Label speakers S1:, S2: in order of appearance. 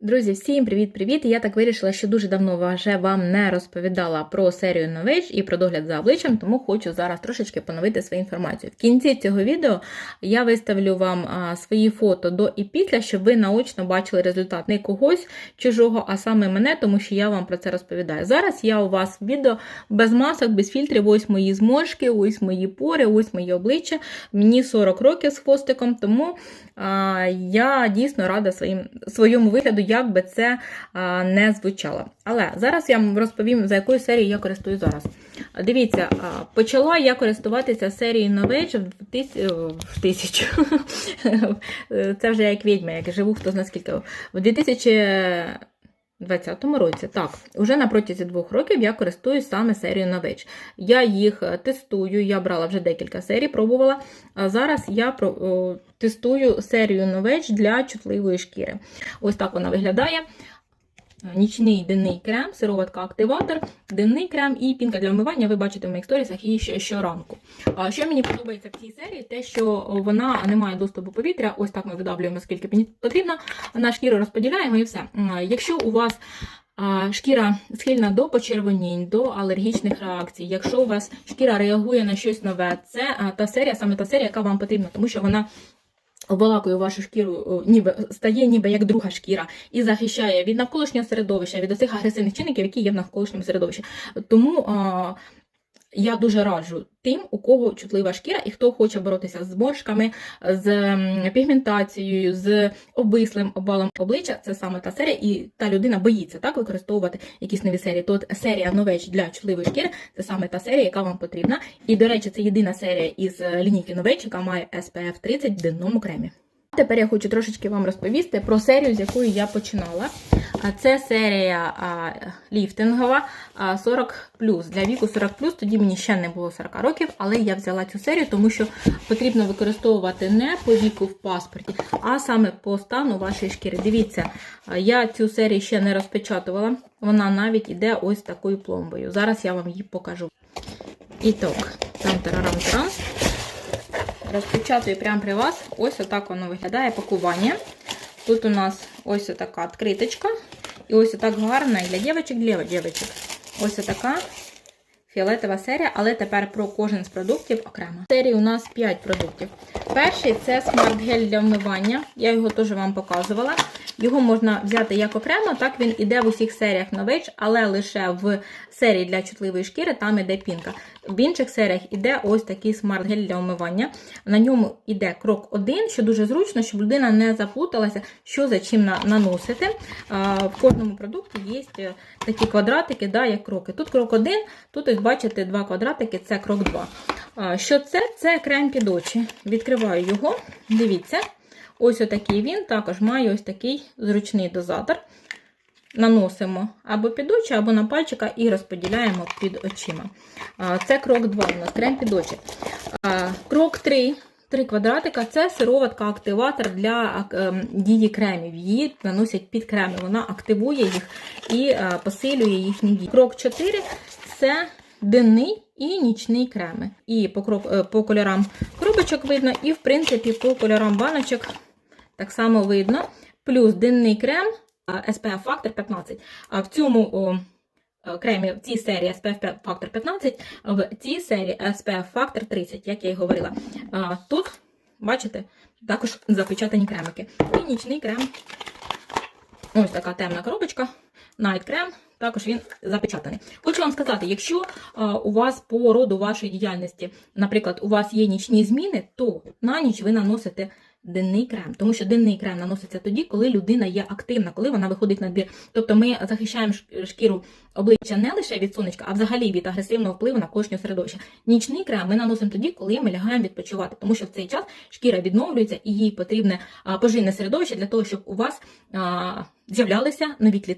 S1: Друзі, всім привіт-привіт! Я так вирішила, що дуже давно вже вам не розповідала про серію нович і про догляд за обличчям, тому хочу зараз трошечки поновити свою інформацію. В кінці цього відео я виставлю вам свої фото до і після, щоб ви наочно бачили результат не когось чужого, а саме мене, тому що я вам про це розповідаю. Зараз я у вас в відео без масок, без фільтрів, ось мої зморшки, ось мої пори, ось моє обличчя. Мені 40 років з хвостиком, тому а, я дійсно рада своїм, своєму вигляду, як би це не звучало. Але зараз я вам розповім, за якою серією я користуюсь зараз. Дивіться, почала я користуватися серією нович тис... в тисячу. Це вже як відьма, як живу, хто знає скільки. В 2000 2020 році, так, уже на протязі двох років я користуюсь саме серією Novage. Я їх е, тестую, я брала вже декілька серій, пробувала. А зараз я тестую серію Novage для чутливої шкіри. Ось так вона виглядає. Нічний денний крем, сироватка активатор, денний крем і пінка для вмивання. Ви бачите в моїх сторісах її ще щоранку. Що мені подобається в цій серії, те, що вона не має доступу повітря. Ось так ми видавлюємо, скільки мені потрібно. На шкіру розподіляємо і все. Якщо у вас шкіра схильна до почервонінь, до алергічних реакцій, якщо у вас шкіра реагує на щось нове, це та серія, саме та серія, яка вам потрібна, тому що вона обволакує вашу шкіру, ніби стає ніби як друга шкіра і захищає від навколишнього середовища, від усіх агресивних чинників, які є в навколишньому середовищі. Тому я дуже раджу тим, у кого чутлива шкіра і хто хоче боротися з зморшками, з пігментацією, з обвислим обвалом обличчя. Це саме та серія, і та людина боїться так використовувати якісь нові серії. То серія новеч для чутливої шкіри це саме та серія, яка вам потрібна. І, до речі, це єдина серія із е, лінійки новеч, яка має SPF 30 в денному кремі. Тепер я хочу трошечки вам розповісти про серію, з якої я починала. Це серія а, ліфтингова а, 40 Для віку 40 тоді мені ще не було 40 років, але я взяла цю серію, тому що потрібно використовувати не по віку в паспорті, а саме по стану вашої шкіри. Дивіться, я цю серію ще не розпечатувала, вона навіть іде ось такою пломбою. Зараз я вам її покажу. І так, там тарарам тарам Розпечатую прямо при вас. Ось отак воно виглядає пакування. Тут у нас ось така відкриточка. І ось отак гарна і для дівчинок, для дівчинок. Ось така фіолетова серія, але тепер про кожен з продуктів окремо. В серії у нас 5 продуктів. Перший це смарт-гель для вмивання. Я його теж вам показувала. Його можна взяти як окремо, так він іде в усіх серіях Novage, але лише в серії для чутливої шкіри там іде пінка. В інших серіях іде ось такий смарт-гель для вмивання. На ньому іде крок 1, що дуже зручно, щоб людина не заплуталася, що за чим наносити. В кожному продукті є е, такі квадратики, да, як кроки. Тут крок 1, тут ось бачите два квадратики, це крок 2. Що це? Це крем під очі. Відкриваю його, дивіться. Ось отакий він, також має ось такий зручний дозатор. Наносимо або під очі, або на пальчика і розподіляємо під очима. Це крок 2 у нас крем під очі. Крок 3. Три квадратика це сироватка активатор для ем, дії кремів. Її наносять під креми. Вона активує їх і посилює їхні дії. Крок 4 це денний і нічний креми. І по, е, по кольорам коробочок видно, і в принципі по кольорам баночок так само видно. Плюс денний крем а, SPF фактор 15. А в цьому е, кремі в цій серії SPF фактор 15, в цій серії SPF фактор 30, як я і говорила. Тут, бачите, також запечатані кремики. І нічний крем. Ось така темна коробочка. Night крем. Також він запечатаний. Хочу вам сказати, якщо у вас по роду вашої діяльності, наприклад, у вас є нічні зміни, то на ніч ви наносите денний крем. Тому що денний крем наноситься тоді, коли людина є активна, коли вона виходить на двір. Тобто ми захищаємо шкіру обличчя не лише від сонечка, а взагалі від агресивного впливу на навколишнього середовища. Нічний крем ми наносимо тоді, коли ми лягаємо відпочивати, тому що в цей час шкіра відновлюється і їй потрібне пожильне середовище для того, щоб у вас з'являлися нові клітини.